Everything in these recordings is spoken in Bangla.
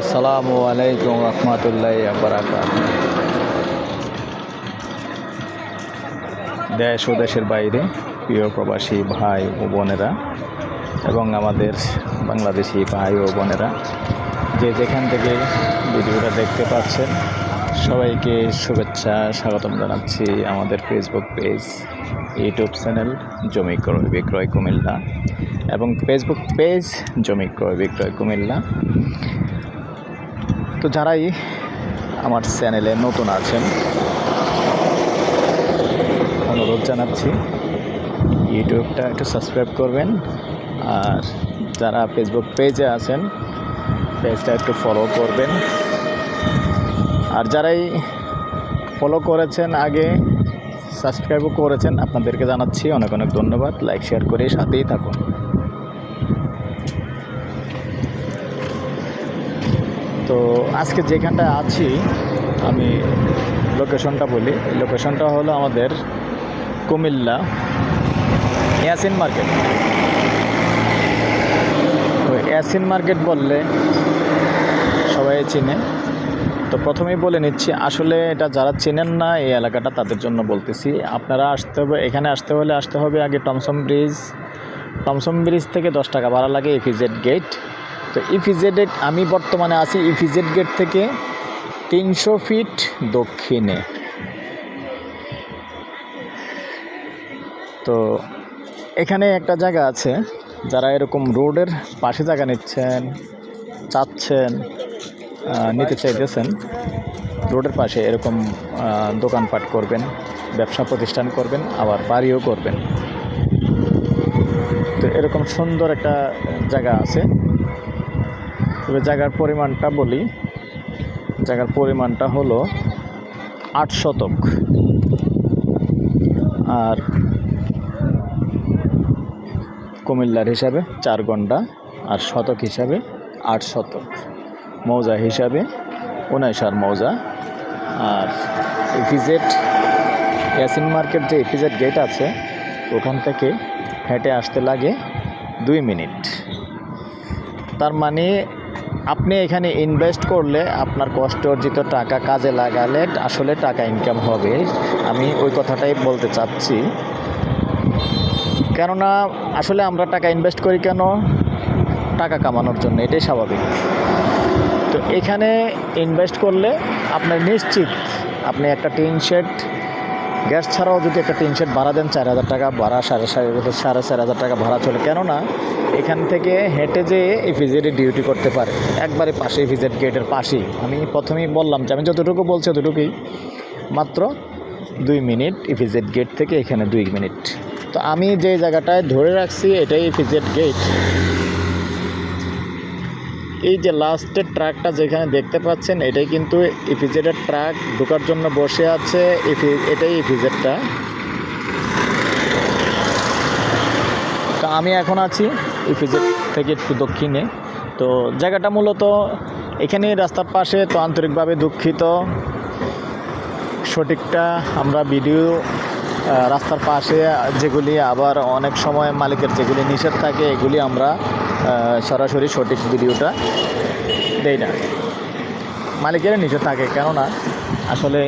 আসসালামু আলাইকুম রহমতুল্লাহ বারাকাত দেশ ও দেশের বাইরে প্রিয় প্রবাসী ভাই ও বোনেরা এবং আমাদের বাংলাদেশি ভাই ও বোনেরা, যে যেখান থেকে ভিডিওটা দেখতে পাচ্ছেন, সবাইকে শুভেচ্ছা, স্বাগতম জানাচ্ছি আমাদের ফেসবুক পেজ ইউটিউব চ্যানেল জমি ক্রয় বিক্রয় কুমিল্লা এবং ফেসবুক পেজ জমি ক্রয় বিক্রয় কুমিল্লা। তো যারাই আমার চ্যানেলে নতুন আছেন, অনুরোধ জানাচ্ছি, ইউটিউবটা একটু সাবস্ক্রাইব করবেন। আর যারা ফেসবুক পেজে আছেন পেজটা একটু ফলো করবেন। আর যারাই ফলো করেছেন আগে সাবস্ক্রাইবও করেছেন, আপনাদেরকে জানাচ্ছি অনেক অনেক ধন্যবাদ। লাইক শেয়ার করে সাথেই থাকুন। তো আজকে যেখানটা আছি, আমি লোকেশনটা বলি। লোকেশনটা হলো আমাদের কুমিল্লা ইয়াসিন মার্কেট। তো ইয়াসিন মার্কেট বললে সবাই চিনে। তো প্রথমেই বলে নিচ্ছি, আসলে এটা যারা চেনেন না, এই এলাকাটা তাদের জন্য বলতেছি। আপনারা আসতে হবে, এখানে আসতে হলে আসতে হবে আগে টমসম ব্রিজ। টমসম ব্রিজ থেকে দশ টাকা ভাড়া লাগে এফিজেড গেট তো ইফিজেড আমি বর্তমানে আছি ইফিজেড গেট থেকে তিনশো ফিট দক্ষিণে। তো এখানে একটা জায়গা আছে, যারা এরকম রোডের পাশে জায়গা নিচ্ছেন, চাচ্ছেন নিতে চাইতেছেন রোডের পাশে এরকম দোকানপাট করবেন, ব্যবসা প্রতিষ্ঠান করবেন, আবার বাড়িও করবেন। তো এরকম সুন্দর একটা জায়গা আছে। তবে জায়গার পরিমাণটা বলি। জায়গার পরিমাণটা হলো আট শতক। আর কুমিল্লার হিসাবে চার ঘণ্টা আর শতক হিসাবে আট শতক। মৌজা হিসাবে উনাইশার মৌজা। আর ইফিজেড ইয়াসিন মার্কেট যে ইফিজেড গেট আছে, ওখান থেকে হেঁটে আসতে লাগে দুই মিনিট। তার মানে আপনি এখানে ইনভেস্ট করলে আপনার কষ্ট অর্জিত টাকা কাজে লাগালে আসলে টাকা ইনকাম হবে। আমি ওই কথাটাই বলতে চাচ্ছি। কেননা আসলে আমরা টাকা ইনভেস্ট করি কেন? টাকা কামানোর জন্য, এটাই স্বাভাবিক। তো এখানে ইনভেস্ট করলে আপনার নিশ্চিত আপনি একটা টিন শেড গ্যাস ছাড়াও যদি একটা টিন শেড ভাড়া দেন চার হাজার টাকা, ভাড়া সাড়ে সাড়ে সাড়ে চার হাজার টাকা ভাড়া চলে। কেননা এখান থেকে হেঁটে যেয়ে ইফিজেডে ডিউটি করতে পারে। একবারে পাশে ইফিজেড গেটের পাশেই। আমি প্রথমেই বললাম যে, আমি যতটুকু বলছি ততটুকুই। মাত্র দুই মিনিট ইফিজেড গেট থেকে এখানে দুই মিনিট। তো আমি যে জায়গাটায় ধরে রাখছি, এটাই ইফিজেড গেট। এই যে লাস্টের ট্রাকটা যেখানে দেখতে পাচ্ছেন, এটাই কিন্তু ইফিজেডের ট্রাক ঢোকার জন্য বসে আছে এটাই ইফিজেডটা তো আমি এখন আছি ইফিজেড থেকে একটু দক্ষিণে। তো জায়গাটা মূলত এখানে রাস্তার পাশে তো আন্তরিকভাবে দুঃখিত। সঠিকটা আমরা ভিডিও রাস্তার পাশে যেগুলি আবার অনেক সময় মালিকের যেগুলি নিষেধ থাকে, এগুলি আমরা সরাসরি সঠিক ভিডিওটা দেই না। মালিকের নিষেধ থাকে, কেননা আসলে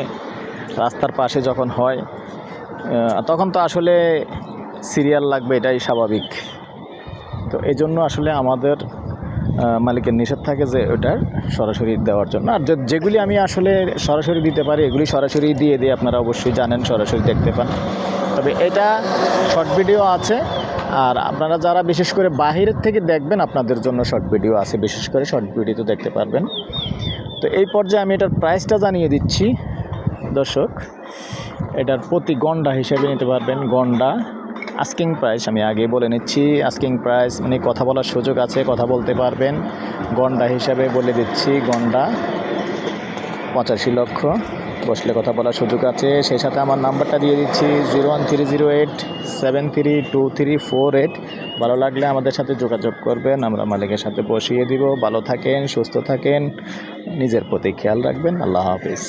রাস্তার পাশে যখন হয় তখন তো আসলে সিরিয়াল লাগবে, এটাই স্বাভাবিক। তো এই জন্য আসলে আমাদের মালিকের নিষেধ থাকে যে ওটার সরাসরি দেওয়ার জন্য। আর যেগুলি আমি আসলে সরাসরি দিতে পারি, এগুলি সরাসরি দিয়ে দিয়ে আপনারা অবশ্যই জানেন, সরাসরি দেখতে পান। তবে এটা শর্ট ভিডিও আছে, আর আপনারা যারা বিশেষ করে বাহিরের থেকে দেখবেন, আপনাদের জন্য শর্ট ভিডিও আছে। বিশেষ করে শর্ট ভিডিও তো দেখতে পারবেন। তো এই পর্যায়ে আমি এটার প্রাইসটা জানিয়ে দিচ্ছি, দর্শক। এটার প্রতি গন্ডা হিসেবে নিতে পারবেন, গন্ডা। আস্কিং প্রাইস আমি আগে বলে নিচ্ছি আস্কিং প্রাইস মানে কথা বলার সুযোগ আছে, কথা বলতে পারবেন। গন্ডা হিসাবে বলে দিচ্ছি, গন্ডা পঁচাশি লক্ষ। বসলে কথা বলার সুযোগ আছে, সেই সাথে আমার নাম্বারটা দিয়ে দিচ্ছি, zero one three zero eight seven three two three four eight. ভালো লাগলে আমাদের সাথে যোগাযোগ করবেন, আমরা মালিকের সাথে বসিয়ে দিব। ভালো থাকেন, সুস্থ থাকেন, নিজের প্রতি খেয়াল রাখবেন। আল্লাহ হাফিজ।